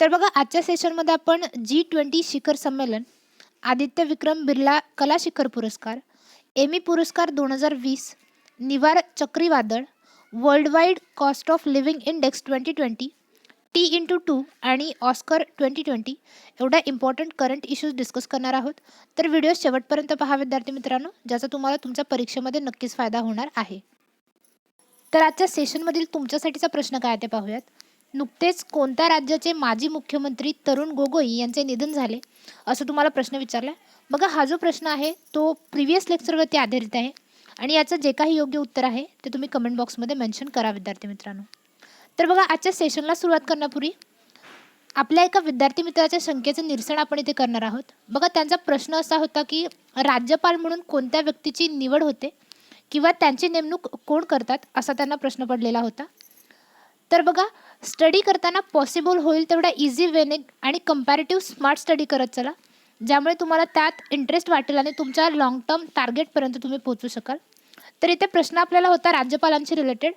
तर बघा आजच्या सेशनमध्ये आपण जी ट्वेंटी शिखर संमेलन आदित्य विक्रम बिर्ला कला शिखर पुरस्कार एमी पुरस्कार दोन हजार वीस निवार चक्रीवादळ world wide cost of living index twenty twenty T into two आणि ऑस्कर ट्वेंटी ट्वेंटी एवढ्या इम्पॉर्टंट करंट इश्यूज डिस्कस करणार आहोत. तर व्हिडिओ शेवटपर्यंत पहा विद्यार्थी मित्रांनो ज्याचा तुम्हाला तुमच्या परीक्षेमध्ये नक्कीच फायदा होणार आहे. तर आजच्या सेशनमधील तुमच्यासाठीचा प्रश्न काय ते पाहूयात. नुकतेच कोणत्या राज्याचे माजी मुख्यमंत्री तरुण गोगोई यांचे निधन झाले असं तुम्हाला प्रश्न विचारला? बघा हा जो प्रश्न आहे तो प्रिव्हियस लेक्चरवरती आधारित आहे आणि याचं जे काही योग्य उत्तर आहे ते तुम्ही कमेंट बॉक्समध्ये मेन्शन करा विद्यार्थी मित्रांनो. तर बघा आजच्या सेशनला सुरुवात करण्यापूर्वी आपल्या एका विद्यार्थी मित्राच्या शंकेचं निरसन आपण इथे करणार आहोत. बघा त्यांचा प्रश्न असा होता की राज्यपाल म्हणून कोणत्या व्यक्तीची निवड होते किंवा त्यांची नेमणूक कोण करतात असा त्यांना प्रश्न पडलेला होता. तर बघा स्टडी करताना पॉसिबल होईल तेवढ्या इझी वेने आणि कम्पॅरेटिव्ह स्मार्ट स्टडी करत चला ज्यामुळे तुम्हाला त्यात इंटरेस्ट वाटेल आणि तुमच्या लाँग टर्म टार्गेटपर्यंत तुम्ही पोहोचू शकाल. तर इथे प्रश्न आपल्याला होता राज्यपालांशी रिलेटेड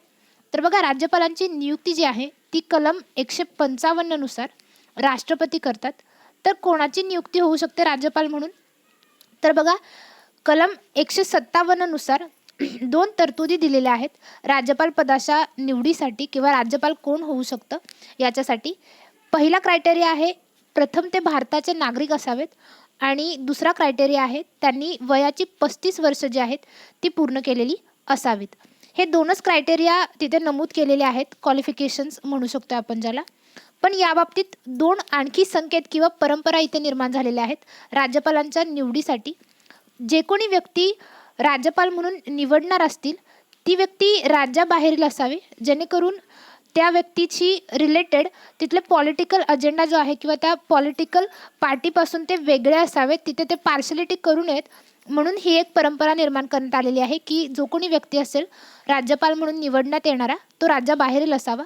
तर बघा राज्यपालांची नियुक्ती जी आहे ती कलम एकशे पंचावन्ननुसार राष्ट्रपती करतात. तर कोणाची नियुक्ती होऊ शकते राज्यपाल म्हणून? तर बघा कलम एकशे सत्तावन्ननुसार दोन तरतुदी दिलेल्या आहेत. राज्यपाल पदाच्या निवडीसाठी किंवा राज्यपाल कोण होऊ शकतं याच्यासाठी. पहिला क्रायटेरिया आहे प्रथम ते भारताचे नागरिक असावेत. आणि दुसरा क्रायटेरिया आहे त्यांनी वयाची पस्तीस वर्ष जी आहेत ती पूर्ण केलेली असावीत. हे दोनच क्रायटेरिया तिथे नमूद केलेले आहेत क्वालिफिकेशन्स म्हणू शकतो आपण ज्याला. पण याबाबतीत दोन आणखी संकेत किंवा परंपरा इथे निर्माण झालेल्या आहेत राज्यपालांच्या निवडीसाठी. जे कोणी व्यक्ती राज्यपाल म्हणून निवडणार असतील ती व्यक्ती राज्याबाहेरील असावी जेणेकरून त्या व्यक्तीची रिलेटेड तिथले पॉलिटिकल अजेंडा जो आहे किंवा त्या पॉलिटिकल पार्टीपासून ते वेगळे असावेत तिथे ते पार्शलिटी करू नयेत म्हणून ही एक परंपरा निर्माण करण्यात आलेली आहे की जो कोणी व्यक्ती असेल राज्यपाल म्हणून निवडण्यात येणारा तो राज्याबाहेरील असावा.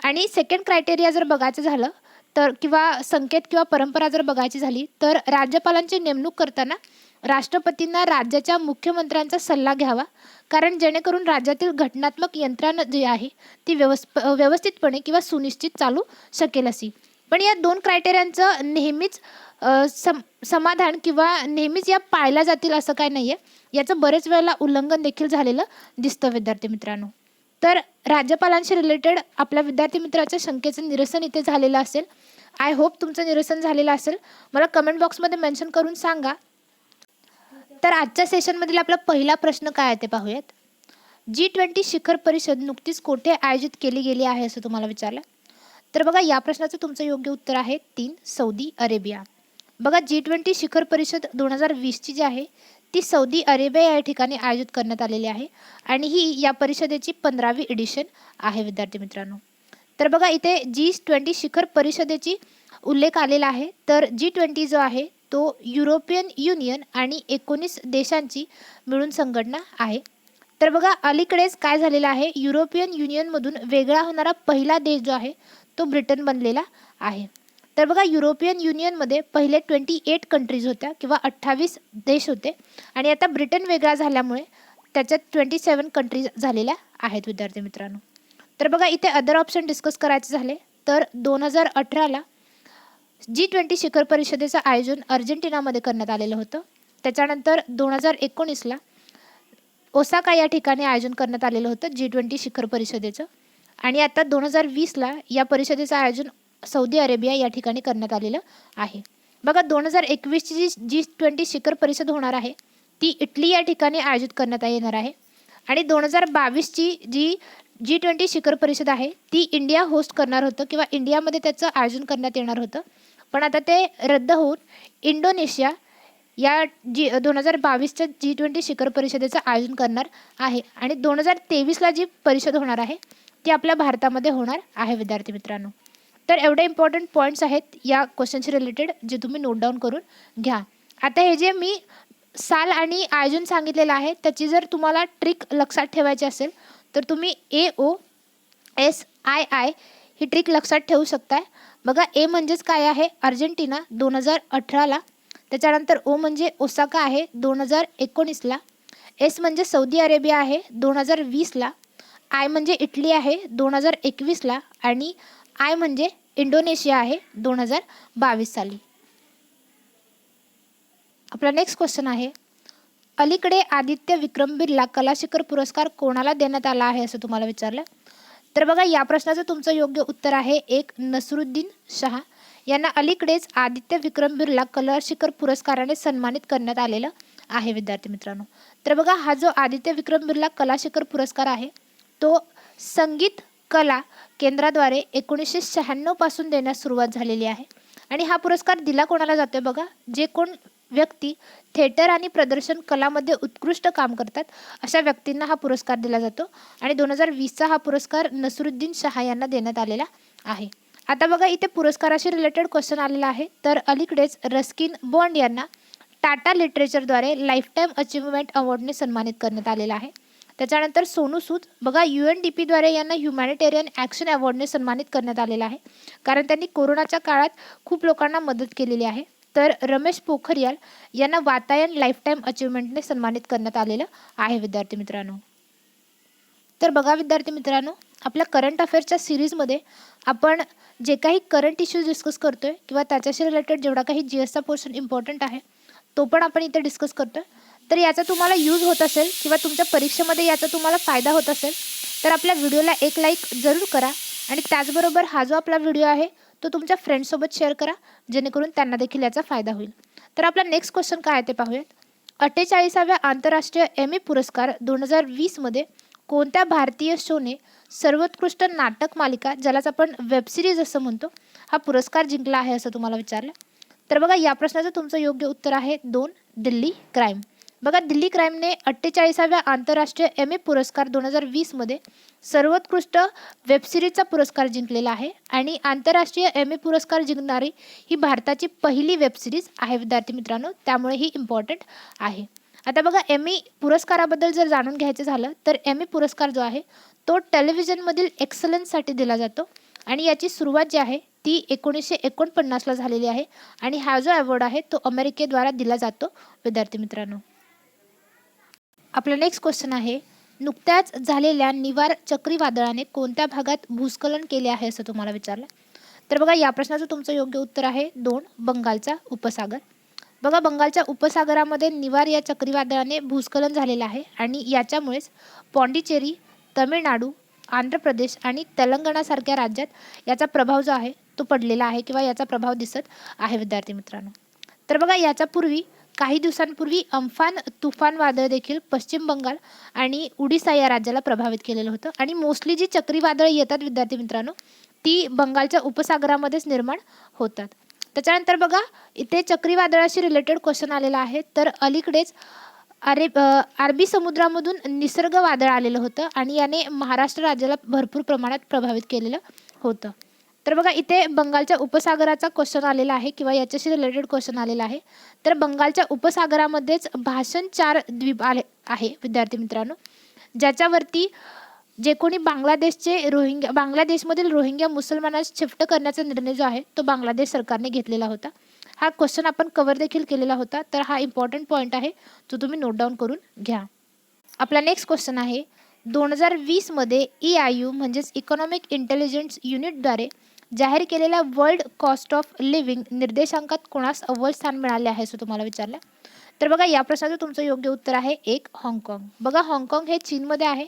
आणि सेकंड क्रायटेरिया जर बघायचं झालं तर किंवा संकेत किंवा परंपरा जर बघायची झाली तर राज्यपालांची नेमणूक करताना राष्ट्रपतींना राज्याच्या मुख्यमंत्र्यांचा सल्ला घ्यावा. कारण जेणेकरून राज्यातील घटनात्मक यंत्रणा जी आहे ती व्यवस् व्यवस्थितपणे किंवा सुनिश्चित चालू शकेल अशी. पण या दोन क्रायटेरियांचं नेहमीच सम समाधान किंवा नेहमीच या पाळल्या जातील असं काय नाही आहे याचं बरेच वेळेला उल्लंघन देखील झालेलं दिसतं विद्यार्थी मित्रांनो. तर राज्यपालांशी रिलेटेड आपल्या विद्यार्थी मित्राच्या शंकेचं निरसन इथे झालेलं असेल. आय होप तुमचं निरसन झालेलं असेल. मला कमेंट बॉक्समध्ये मेन्शन करून सांगा. तर आजच्या सेशनमधील आपला पहिला प्रश्न काय आहे ते पाहूयात. जी ट्वेंटी शिखर परिषद नुकतीच कोठे आयोजित केली गेली आहे असं तुम्हाला विचारलं? तर बघा या प्रश्नाचं तुमचं योग्य उत्तर आहे तीन सौदी अरेबिया. बघा जी ट्वेंटी शिखर परिषद दोन हजार वीसची जी आहे ती सौदी अरेबिया या ठिकाणी आयोजित करण्यात आलेली आहे आणि ही या परिषदेची पंधरावी एडिशन आहे विद्यार्थी मित्रांनो. तर बघा इथे जी ट्वेंटी शिखर परिषदेची उल्लेख आलेला आहे. तर जी ट्वेंटी जो आहे तो युरोपियन युनियन आणि एकोणीस देशांची मिळून संघटना आहे. तर बघा अलीकडेच काय झालेलं आहे? युरोपियन युनियनमधून वेगळा होणारा पहिला देश जो आहे तो ब्रिटन बनलेला आहे. तर बघा युरोपियन युनियनमध्ये पहिले ट्वेंटी एट कंट्रीज होत्या किंवा अठ्ठावीस देश होते. आणि आता ब्रिटन वेगळा झाल्यामुळे त्याच्यात ट्वेंटी सेवन कंट्रीज झालेल्या आहेत विद्यार्थी मित्रांनो. तर बघा इथे अदर ऑप्शन डिस्कस करायचे झाले तर दोन हजार अठराला जी ट्वेंटी शिखर परिषदेचं आयोजन अर्जेंटिनामध्ये करण्यात आलेलं होतं. त्याच्यानंतर दोन हजार एकोणीसला ओसाका या ठिकाणी आयोजन करण्यात आलेलं होतं जी ट्वेंटी शिखर परिषदेचं. आणि आता दोन हजार वीसला या परिषदेचं आयोजन सौदी अरेबिया या ठिकाणी करण्यात आलेलं आहे. बघा दोन हजार एकवीसची जी जी ट्वेंटी शिखर परिषद होणार आहे ती इटली या ठिकाणी आयोजित करण्यात येणार आहे. आणि दोन हजार बावीसची जी जी ट्वेंटी शिखर परिषद आहे ती इंडिया होस्ट करणार होतं किंवा इंडियामध्ये त्याचं आयोजन करण्यात येणार होतं. पण आता ते रद्द होऊन इंडोनेशिया या जी दोन हजार बावीसच्या जी ट्वेंटी शिखर परिषदेचं आयोजन करणार आहे. आणि दोन हजार तेवीसला जी परिषद होणार आहे ती आपल्या भारतामध्ये होणार आहे विद्यार्थी मित्रांनो. तर एवढे इम्पॉर्टंट पॉईंट्स आहेत या क्वेश्चनशी रिलेटेड जे तुम्ही नोट डाऊन करून घ्या. आता हे जे मी साल आणि आयोजन सांगितलेलं आहे त्याची जर तुम्हाला ट्रिक लक्षात ठेवायची असेल तर तुम्ही A O S I I he trick लक्षात ठेवू शकताय. बघा ए म्हणजेच काय आहे? अर्जेंटिना दोन हजार अठराला. त्याच्यानंतर ओ म्हणजे ओसाका आहे दोन हजार एकोणीसला. एस म्हणजे सौदी अरेबिया आहे दोन हजार वीसला. आय म्हणजे इटली आहे दोन हजार एकवीसला. आणि आय म्हणजे इंडोनेशिया आहे दोन हजार बावीस साली आपला नेक्स्ट क्वेश्चन आहे अलीकडे आदित्य विक्रम बिर्ला कलाशिखर पुरस्कार कोणाला देण्यात आला आहे असं तुम्हाला विचारलं? तर बघा या प्रश्नाचं तुमचं योग्य उत्तर आहे. एक नसरुद्दीन शहा. यांना अलीकडेच आदित्य विक्रम बिर्ला कलाशिखर पुरस्काराने सन्मानित करण्यात आलेलं आहे विद्यार्थी मित्रांनो. तर बघा हा जो आदित्य विक्रम बिर्ला कलाशिखर पुरस्कार आहे तो संगीत कला केंद्राद्वारे एकोणीसशे शहाण्णवपासून देण्यास सुरुवात झालेली आहे. आणि हा पुरस्कार दिला कोणाला जातोय बघा? जे कोण व्यक्ती थिएटर आणि प्रदर्शन कलामध्ये उत्कृष्ट काम करतात अशा व्यक्तींना हा पुरस्कार दिला जातो. आणि दोन हजार वीसचा हा पुरस्कार नसरुद्दीन शहा यांना देण्यात आलेला आहे. आता बघा इथे पुरस्काराशी रिलेटेड क्वेश्चन आलेला आहे. तर अलीकडेच रस्किन बॉन्ड यांना टाटा लिटरेचरद्वारे लाईफटाईम अचीवमेंट अचिव्हमेंट अवॉर्डने सन्मानित करण्यात आलेला आहे. त्याच्यानंतर सोनू सूद बघा यू एन डी पीद्वारे यांना ह्युमॅनिटेरियन ॲक्शन अवॉर्डने सन्मानित करण्यात आलेला आहे. कारण त्यांनी कोरोनाच्या काळात खूप लोकांना मदत केलेली आहे. तर रमेश पोखरियाल यांना वातायन लाईफटाईम अचिव्हमेंटने सन्मानित करण्यात आलेलं आहे विद्यार्थी मित्रांनो. तर बघा विद्यार्थी मित्रांनो आपल्या करंट अफेअर्सच्या सिरीजमध्ये आपण जे काही करंट इश्यूज डिस्कस करतो आहे किंवा त्याच्याशी रिलेटेड जेवढा काही जी एसचा पोर्शन इम्पॉर्टंट आहे तो पण आपण इथे डिस्कस करतोय. तर याचा तुम्हाला यूज होत असेल किंवा तुमच्या परीक्षेमध्ये याचा तुम्हाला फायदा होत असेल तर आपल्या व्हिडिओला एक लाईक जरूर करा. आणि त्याचबरोबर हा जो आपला व्हिडिओ आहे तो तुमच्या फ्रेंड्ससोबत शेअर करा जेणेकरून त्यांना देखील याचा फायदा होईल. तर आपला नेक्स्ट क्वेश्चन काय आहे ते पाहूयात. अठ्ठेचाळीसाव्या आंतरराष्ट्रीय एम ए पुरस्कार दोन हजार वीसमध्ये कोणत्या भारतीय शोने सर्वोत्कृष्ट नाटक मालिका ज्यालाच आपण वेबसिरीज असं म्हणतो हा पुरस्कार जिंकला आहे असं तुम्हाला विचारलं? तर बघा या प्रश्नाचं तुमचं योग्य उत्तर आहे दोन दिल्ली क्राईम बघा दिल्ली क्राईमने अठ्ठेचाळीसाव्या आंतरराष्ट्रीय एम ए पुरस्कार दोन हजार वीसमध्ये सर्वोत्कृष्ट वेबसिरीजचा पुरस्कार जिंकलेला आहे आणि आंतरराष्ट्रीय एम ए पुरस्कार जिंकणारी ही भारताची पहिली वेबसिरीज आहे विद्यार्थी मित्रांनो. त्यामुळे ही इम्पॉर्टंट आहे. आता बघा एम ई पुरस्काराबद्दल जर जाणून घ्यायचं झालं तर एम ई पुरस्कार जो आहे तो टेलिव्हिजनमधील एक्सलन्ससाठी दिला जातो आणि याची सुरुवात जी आहे ती एकोणीसशे एकोणपन्नासला झालेली आहे आणि हा जो अवॉर्ड आहे तो अमेरिकेद्वारा दिला जातो विद्यार्थी मित्रांनो. आपला नेक्स्ट क्वेश्चन आहे नुकत्याच झालेल्या निवार चक्रीवादळाने कोणत्या भागात भूस्खलन केले आहे असं तुम्हाला विचारलं? तर बघा या प्रश्नाचं तुमचं योग्य उत्तर आहे दोन बंगालचा उपसागर. बघा बंगालच्या उपसागरामध्ये निवार या चक्रीवादळाने भूस्खलन झालेलं आहे आणि याच्यामुळेच पॉंडिचेरी तमिळनाडू आंध्र प्रदेश आणि तेलंगणासारख्या राज्यात याचा प्रभाव जो आहे तो पडलेला आहे किंवा याचा प्रभाव दिसत आहे विद्यार्थी मित्रांनो. तर बघा याच्यापूर्वी काही दिवसांपूर्वी अम्फान तुफान वादळ देखील पश्चिम बंगाल आणि उडिसा या राज्याला प्रभावित केलेलं होतं. आणि मोस्टली जी चक्रीवादळं येतात विद्यार्थी मित्रांनो ती बंगालच्या उपसागरामध्येच निर्माण होतात. त्याच्यानंतर बघा इथे चक्रीवादळाशी रिलेटेड क्वेश्चन आलेला आहे. तर अलीकडेच अरे अरबी समुद्रामधून निसर्ग वादळ आलेलं होतं आणि याने महाराष्ट्र राज्याला भरपूर प्रमाणात प्रभावित केलेलं होतं. तर बघा इथे बंगालच्या उपसागराचा क्वेश्चन आलेला आहे किंवा याच्याशी रिलेटेड क्वेश्चन आलेला आहे. तर बंगालच्या उपसागरामध्येच भाषण चार द्वीप आले आहे विद्यार्थी मित्रांनो. ज्याच्यावरती जे कोणी बांगलादेशचे रोहिंग्या बांगलादेशमधील रोहिंग्या मुसलमानास शिफ्ट करण्याचा निर्णय जो आहे तो बांगलादेश सरकारने घेतलेला होता. हा क्वेश्चन आपण कवर देखील केलेला होता. तर हा इम्पॉर्टंट पॉईंट आहे जो तुम्ही नोट डाऊन करून घ्या. आपला नेक्स्ट क्वेश्चन आहे. दोन हजार वीसमध्ये ई आय यू म्हणजेच इकॉनॉमिक इंटेलिजन्स युनिटद्वारे जाहीर केलेल्या वर्ल्ड कॉस्ट ऑफ लिव्हिंग निर्देशांकात कोणास अव्वल स्थान मिळाले आहे असं तुम्हाला विचारलं? तर बघा या प्रश्नाचं तुमचं योग्य उत्तर आहे एक हाँगकाँग. बघा हाँगकाँग हे चीनमध्ये आहे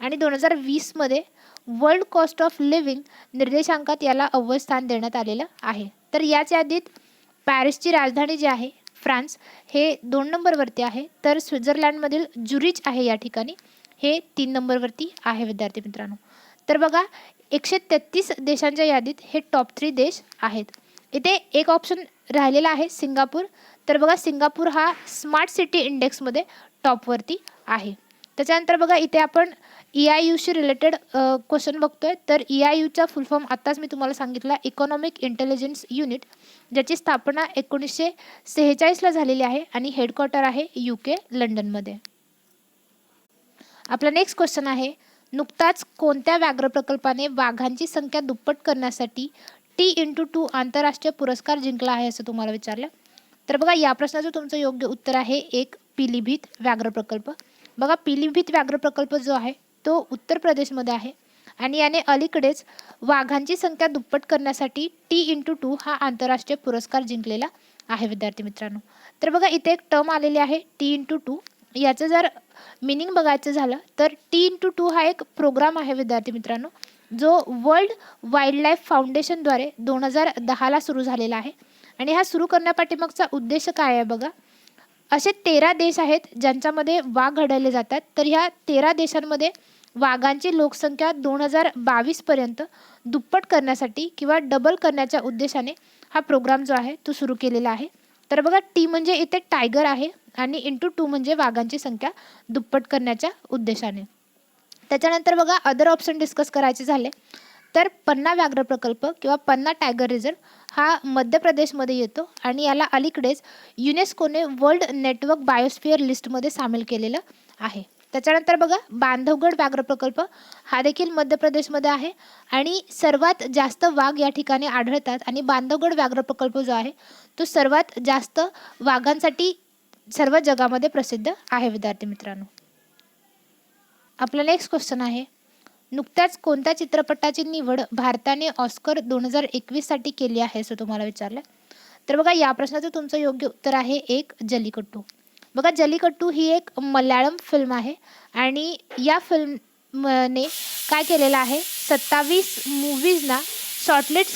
आणि दोन हजार वीसमध्ये वर्ल्ड कॉस्ट ऑफ लिव्हिंग निर्देशांकात याला अव्वल स्थान देण्यात आलेलं आहे. तर याच यादीत पॅरिसची राजधानी जी आहे फ्रान्स हे दोन नंबरवरती आहे. तर स्वित्झर्लंडमधील जुरिच आहे या ठिकाणी हे तीन नंबरवरती आहे विद्यार्थी मित्रांनो. तर बघा एकशे तेहतीस देशांच्या यादीत हे टॉप थ्री देश आहेत. इथे एक ऑप्शन राहिलेला आहे सिंगापूर. तर बघा सिंगापूर हा स्मार्ट सिटी इंडेक्समध्ये टॉपवरती आहे. त्याच्यानंतर बघा इथे आपण ई आय यूशी रिलेटेड क्वेश्चन बघतोय. तर ई आय यूचा फुल फॉर्म आत्ताच मी तुम्हाला सांगितला इकॉनॉमिक इंटेलिजन्स युनिट ज्याची स्थापना एकोणीसशे सेहेचाळीसला झालेली आहे आणि हेडक्वार्टर आहे यू के लंडनमध्ये आपला नेक्स्ट क्वेश्चन आहे नुकताच कोणत्या व्याघ्र प्रकल्पाने वाघांची संख्या दुप्पट करण्यासाठी टी इंटू टू आंतरराष्ट्रीय पुरस्कार जिंकला आहे असं तुम्हाला विचारलं? तर बघा या प्रश्नाचं तुमचं योग्य उत्तर आहे एक पिलीभीत व्याघ्र प्रकल्प. बघा पिलीभीत व्याघ्र प्रकल्प जो आहे तो उत्तर प्रदेशमध्ये आहे आणि याने अलीकडेच वाघांची संख्या दुप्पट करण्यासाठी टी इंटू टू हा आंतरराष्ट्रीय पुरस्कार जिंकलेला आहे विद्यार्थी मित्रांनो. तर बघा इथे एक टर्म आलेली आहे टी इंटू टू याचं जर मिनिंग बघायचं झालं तर टी इंटू टू हा एक प्रोग्राम आहे विद्यार्थी मित्रांनो जो वर्ल्ड वाईल्ड लाईफ फाउंडेशनद्वारे दोन हजार दहाला सुरू झालेला आहे. आणि हा सुरू करण्यापाठीमागचा उद्देश काय आहे बघा? असे तेरा देश आहेत ज्यांच्यामध्ये वाघ आढळले जातात. तर ह्या तेरा देशांमध्ये वाघांची लोकसंख्या दोन हजार बावीसपर्यंत दुप्पट करण्यासाठी किंवा डबल करण्याच्या उद्देशाने हा प्रोग्राम जो आहे तो सुरू केलेला आहे. तर बघा टी म्हणजे इथे टायगर आहे. आणि इंटू टू म्हणजे वाघांची संख्या दुप्पट करण्याच्या उद्देशाने. त्याच्यानंतर बघा अदर ऑप्शन डिस्कस करायचे झाले. तर पन्ना व्याघ्र प्रकल्प किंवा पन्ना टायगर रिझर्व हा मध्य प्रदेशमध्ये येतो आणि याला अलीकडेच युनेस्कोने वर्ल्ड नेटवर्क बायोस्फिअर लिस्टमध्ये सामील केलेलं आहे. त्याच्यानंतर बघा बांधवगड व्याघ्र प्रकल्प हा देखील मध्य प्रदेशमध्ये आहे आणि सर्वात जास्त वाघ या ठिकाणी आढळतात आणि बांधवगड व्याघ्र प्रकल्प जो आहे तो सर्वात जास्त वाघांसाठी सर्व जगामध्ये प्रसिद्ध आहे विद्यार्थी मित्रांनो. आपला नेक्स्ट क्वेश्चन आहे. नुकत्याच कोणत्या चित्रपटाची निवड भारताने ऑस्कर दोन हजार एकवीससाठी केली आहे असं तुम्हाला विचारलं? तर बघा या प्रश्नाचं तुमचं योग्य उत्तर आहे एक जल्लीकट्टू बघा जल्लीकट्टू ही एक मल्याळम फिल्म आहे आणि या फिल्मने काय केलेलं आहे? सत्तावीस मूवीजना शॉर्टलिस्ट